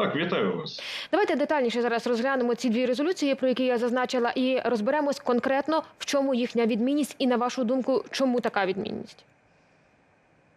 Так, вітаю вас. Давайте детальніше зараз розглянемо ці дві резолюції, про які я зазначила, і розберемось конкретно, в чому їхня відмінність, і на вашу думку, чому така відмінність.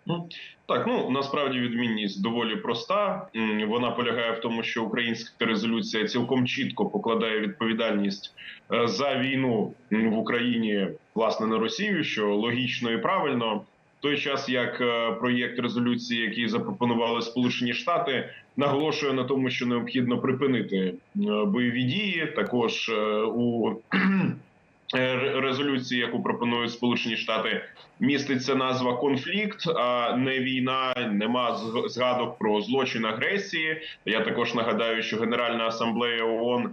Ну, Так, ну насправді відмінність доволі проста. Вона полягає в тому, що українська резолюція цілком чітко покладає відповідальність е, за війну в Україні власне на Росію, що логічно і правильно. Той час як е, проєкт резолюції, який запропонували Сполучені Штати, наголошує на тому, що необхідно припинити е, бойові дії. Також е, у резолюції, яку пропонують Сполучені Штати, міститься назва конфлікт, а не війна. Нема зг- згадок про злочин агресії. Я також нагадаю, що Генеральна асамблея ООН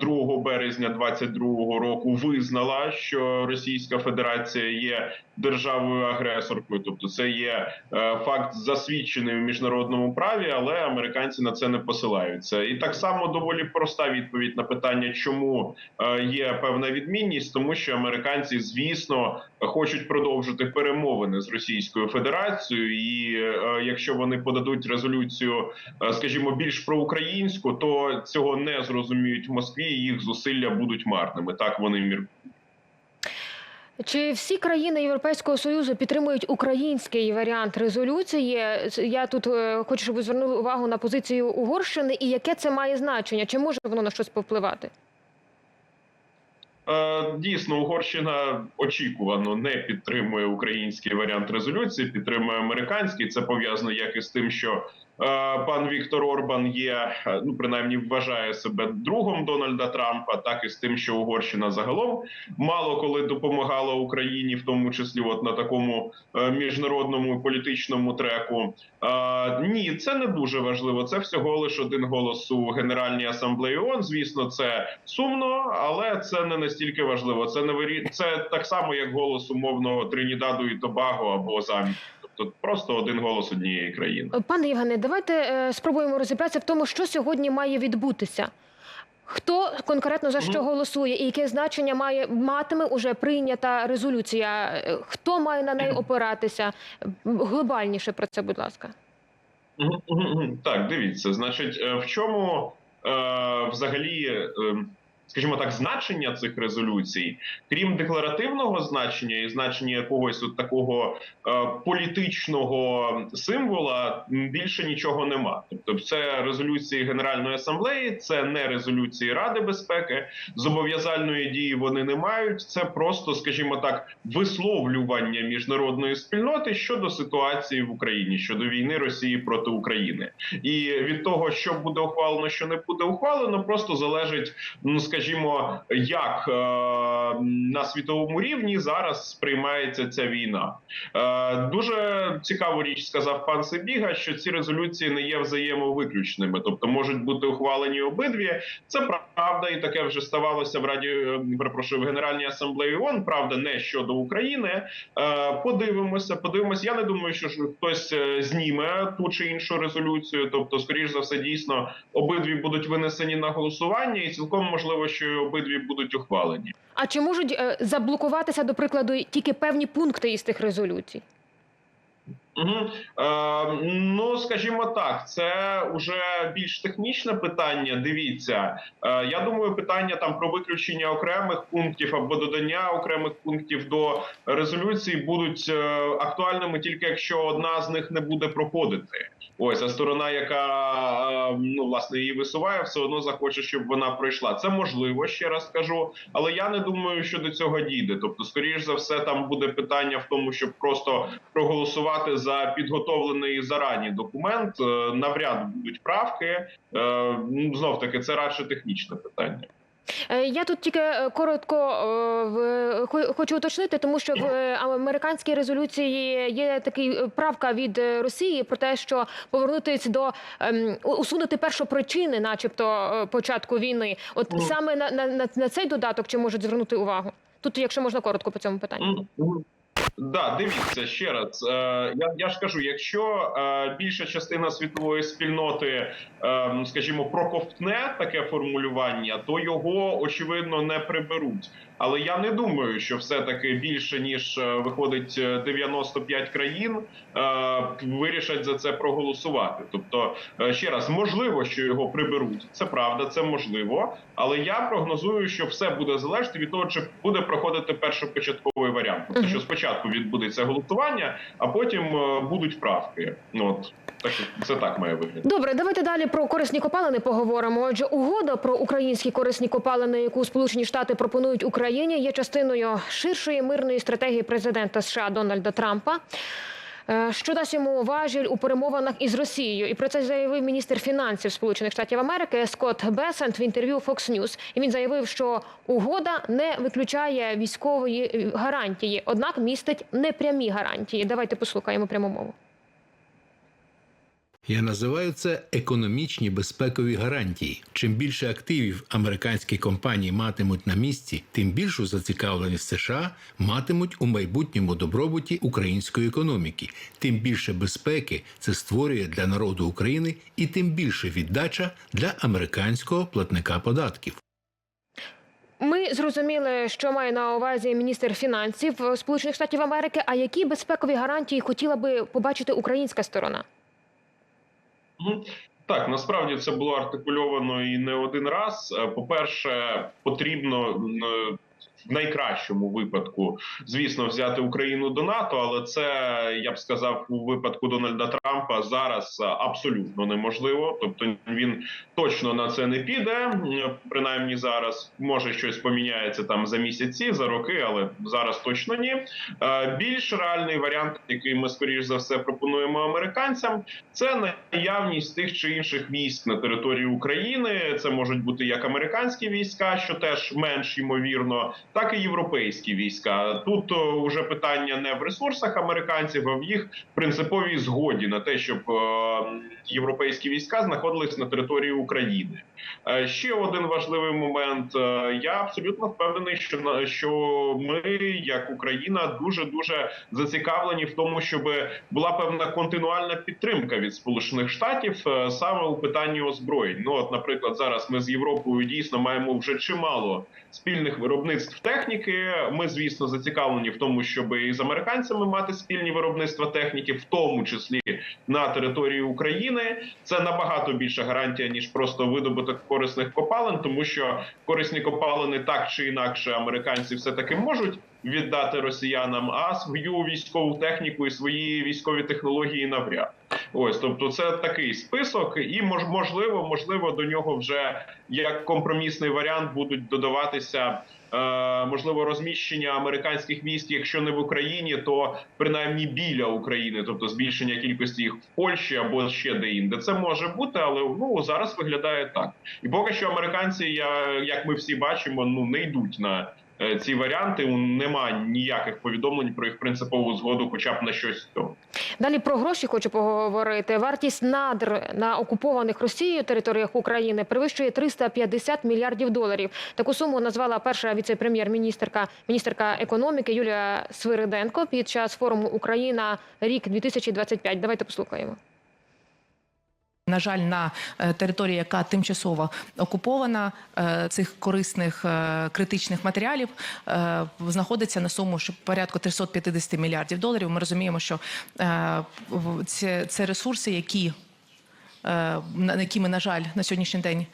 2 березня 2022 року визнала, що Російська Федерація є державою агресоркою. Тобто, це є е, факт засвідчений в міжнародному праві, але американці на це не посилаються. І так само доволі проста відповідь на питання, чому е, є певна відмінність, тому що американці, звісно, хочуть продовжити перемовини з Російською Федерацією, і е, якщо вони подадуть резолюцію, е, скажімо, більш проукраїнську, то цього не зрозуміють в Москві. і Їх зусилля будуть марними. Так вони міркують. Чи всі країни Європейського союзу підтримують український варіант резолюції? Я тут е, хочу, щоб ви звернули увагу на позицію Угорщини, і яке це має значення? Чи може воно на щось повпливати? Е, Дійсно, Угорщина очікувано не підтримує український варіант резолюції, підтримує американський. Це пов'язано як із тим, що пан Віктор Орбан є, е, ну принаймні вважає себе другом Дональда Трампа, так і з тим, що Угорщина загалом мало коли допомагала Україні, в тому числі, от на такому е, міжнародному політичному треку. Е, Ні, це не дуже важливо. Це всього лише один голос у Генеральній асамблеї ООН. Звісно, це сумно, але це не настільки важливо. Це не вирі... це так само, як голос умовного Тринідаду і Тобаго або Замбії. Тобто просто один голос однієї країни. Пане Євгене, давайте е, спробуємо розібратися в тому, що сьогодні має відбутися. Хто конкретно за що голосує, і яке значення має матиме уже прийнята резолюція? Е, Хто має на неї опиратися? Глобальніше про це, будь ласка. Так, дивіться, значить, е, в чому е, взагалі, е, скажімо так, значення цих резолюцій, крім декларативного значення і значення якогось от такого е, політичного символа, більше нічого нема. Тобто, це резолюції Генеральної асамблеї, це не резолюції Ради безпеки, зобов'язальної дії вони не мають. Це просто, скажімо так, висловлювання міжнародної спільноти щодо ситуації в Україні, щодо війни Росії проти України, і від того, що буде ухвалено, що не буде ухвалено, просто залежить, ну скажімо, як е, на світовому рівні зараз сприймається ця війна. Е, дуже цікаву річ сказав пан Сибіга, що ці резолюції не є взаємовиключними, тобто можуть бути ухвалені обидві. Це правда, і таке вже ставалося в раді е, перепрошую в Генеральній асамблеї ООН, Правда, не щодо України. Подивимося, подивимося. Я не думаю, що хтось зніме ту чи іншу резолюцію. Тобто, скоріш за все, дійсно обидві будуть винесені на голосування, і цілком можливо, що обидві будуть ухвалені. А чи можуть е, заблокуватися, до прикладу, тільки певні пункти із тих резолюцій? Угу. Е, ну, скажімо так, це вже більш технічне питання. Дивіться, е, я думаю, питання там про виключення окремих пунктів або додання окремих пунктів до резолюції будуть е, актуальними тільки якщо одна з них не буде проходити. Ось а сторона, яка е, ну власне її висуває, все одно захоче, щоб вона пройшла. Це можливо, ще раз кажу, але я не думаю, що до цього дійде. Тобто, скоріш за все, там буде питання в тому, щоб просто проголосувати за підготовлений зарані документ. Е, Навряд будуть правки. Е, ну, Знов таки, це радше технічне питання. Е, Я тут тільки коротко хочу уточнити, тому що в американській резолюції є такий е, правка від Росії про те, що повернутися до ем, усунути першопричини, начебто, початку війни. От саме на, на, на, на цей додаток чи можуть звернути увагу? Тут, якщо можна коротко по цьому питанню. Да, дивіться ще раз. Е, я, я ж кажу, якщо е, більша частина світової спільноти, е, скажімо, проковтне таке формулювання, то його очевидно не приберуть. Але я не думаю, що все-таки більше ніж виходить е, 95 країн вирішать за це проголосувати. Тобто, ще раз, можливо, що його приберуть. Це правда, це можливо. Але я прогнозую, що все буде залежати від того, чи буде проходити першопочатковий варіант. Тобто, що спочатку відбудеться голосування, а потім е, будуть правки. Ну, От так це так має виглядати. Добре, давайте далі про корисні копалини поговоримо. Отже, угода про українські корисні копалини, яку Сполучені Штати пропонують Україні, є частиною ширшої мирної стратегії президента США Дональда Трампа. Е, Що дасть йому важіль у перемовинах із Росією, і про це заявив міністр фінансів Сполучених Штатів Америки Скотт Бесент в інтерв'ю Fox News. І він заявив, що угода не виключає військової гарантії, однак містить непрямі гарантії. Давайте послухаємо пряму мову. Я називаю це економічні безпекові гарантії. Чим більше активів американські компанії матимуть на місці, тим більшу зацікавленість США матимуть у майбутньому добробуті української економіки. Тим більше безпеки це створює для народу України, і тим більше віддача для американського платника податків. Ми зрозуміли, що має на увазі міністр фінансів Сполучених Штатів Америки. А які безпекові гарантії хотіла би побачити українська сторона? Ну, Так, насправді це було артикульовано і не один раз. Е, По-перше, потрібно м, в найкращому випадку, звісно, взяти Україну до НАТО, але це я б сказав у випадку Дональда Трампа зараз абсолютно неможливо. Тобто він точно на це не піде, принаймні зараз. Може щось поміняється там за місяці, за роки, але зараз точно ні. Е, Більш реальний варіант, який ми скоріш за все пропонуємо американцям, це наявність тих чи інших військ на території України. Це можуть бути як американські війська, що теж менш ймовірно, так і європейські війська. Тут вже питання не в ресурсах американців, а в їх принциповій згоді на те, щоб е, європейські війська знаходились на території України. Е, Ще один важливий момент. Е, Я абсолютно впевнений, що що ми, як Україна, дуже дуже зацікавлені в тому, щоб була певна континуальна підтримка від Сполучених Штатів е, саме у питанні озброєнь. Ну, от, наприклад, зараз ми з Європою дійсно маємо вже чимало спільних виробництв техніки. Ми, звісно, зацікавлені в тому, щоб і з американцями мати спільні виробництва техніки, в тому числі на території України. Це набагато більша гарантія ніж просто видобуток корисних копалин, тому що корисні копалини так чи інакше американці все таки можуть віддати росіянам, а свою військову техніку і свої військові технології навряд. Ось, тобто, це такий список, і мож, можливо, можливо, до нього вже як компромісний варіант будуть додаватися. е, Можливо, розміщення американських військ, якщо не в Україні, то принаймні біля України, тобто збільшення кількості їх в Польщі або ще де-інде. Це може бути, але ну зараз виглядає так. І поки що американці, я як ми всі бачимо, ну не йдуть на ці варіанти. Немає ніяких повідомлень про їх принципову згоду, хоча б на щось з. Далі про гроші хочу поговорити. Вартість надр на окупованих Росією територіях України перевищує 350 мільярдів доларів. Таку суму назвала перша віце-прем'єр-міністерка міністерка економіки Юлія Свириденко під час форуму Україна рік 2025. Давайте послухаємо. На жаль, на е, території, яка тимчасово окупована, е, цих корисних е, критичних матеріалів знаходиться на суму порядку 350 мільярдів доларів. Ми розуміємо, що це, ресурси, які якими, на жаль, на сьогоднішній день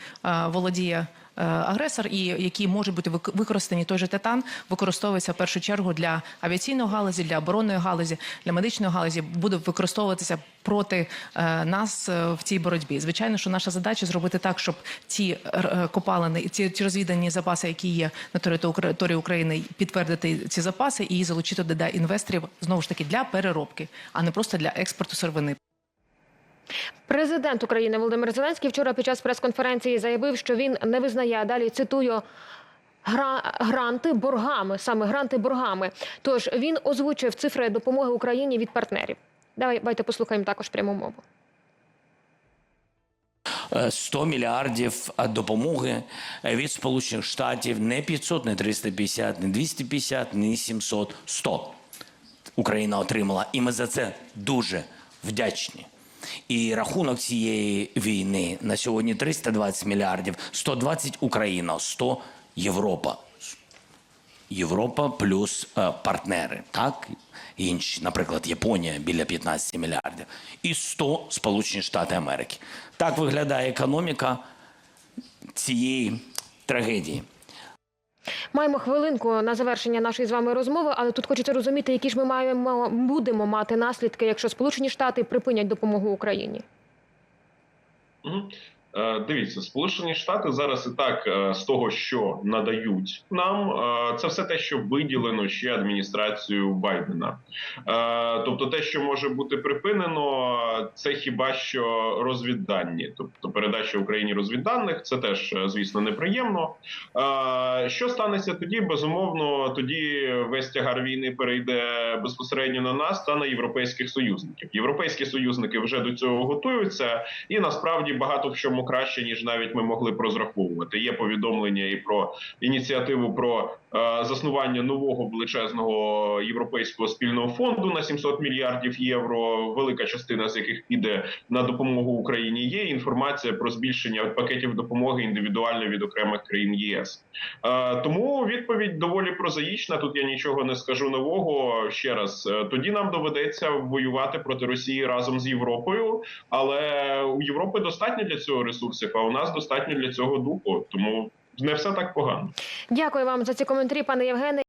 володіє агресор, і які можуть бути використані той же титан, використовується в першу чергу для авіаційної галузі, для оборонної галузі, для медичної галузі, буде використовуватися проти е, нас е, в цій боротьбі. Звичайно, що наша задача зробити так, щоб ці е, копалини, ці, ці розвідані запаси, які є на території України, підтвердити ці запаси і залучити до інвесторів знову ж таки для переробки, а не просто для експорту сировини. Президент України Володимир Зеленський вчора під час прес-конференції заявив, що він не визнає далі. Цитую. Гра... Гранти боргами, саме гранти боргами. Тож він озвучив цифри допомоги Україні від партнерів. Давайте послухаємо також пряму мову. Е, 100 мільярдів е, допомоги е, від Сполучених Штатів не 500, не 350, не 250, не 700, 100. Україна отримала, і ми за це дуже вдячні. І рахунок цієї війни на сьогодні 320 мільярдів, 120 Україна, 100 Європа. Європа плюс е, партнери, так? Інші, наприклад, Японія біля 15 мільярдів, і 100 Сполучені Штати Америки. Так виглядає економіка цієї трагедії. Маємо хвилинку на завершення нашої з вами розмови, але тут хочеться розуміти, які ж ми маємо будемо мати наслідки, якщо Сполучені Штати припинять допомогу Україні. Е, Дивіться, Сполучені Штати зараз і так е, з того, що надають нам, е, це все те, що виділено ще адміністрацією Байдена. Тобто, те, що може бути припинено, це хіба що розвіддані, тобто передача Україні розвідданих, це теж, звісно, неприємно. Що станеться тоді? Безумовно, тоді весь тягар війни перейде безпосередньо на нас та на європейських союзників. Європейські союзники вже до цього готуються, і насправді багато в чому краще ніж навіть ми могли б розраховувати. Є повідомлення і про ініціативу про е, заснування нового величезного європейського спільного фонду на 700 мільярдів євро. Велика частина з яких піде на допомогу Україні. Є інформація про збільшення пакетів допомоги індивідуально від окремих країн ЄС. Е, Тому відповідь доволі прозаїчна. Тут я нічого не скажу нового. Ще раз е, тоді нам доведеться воювати проти Росії разом з Європою, але у Європи достатньо для цього ресурсів, а у нас достатньо для цього духу. Тому не все так погано. Дякую вам за ці коментарі, пане Євгене.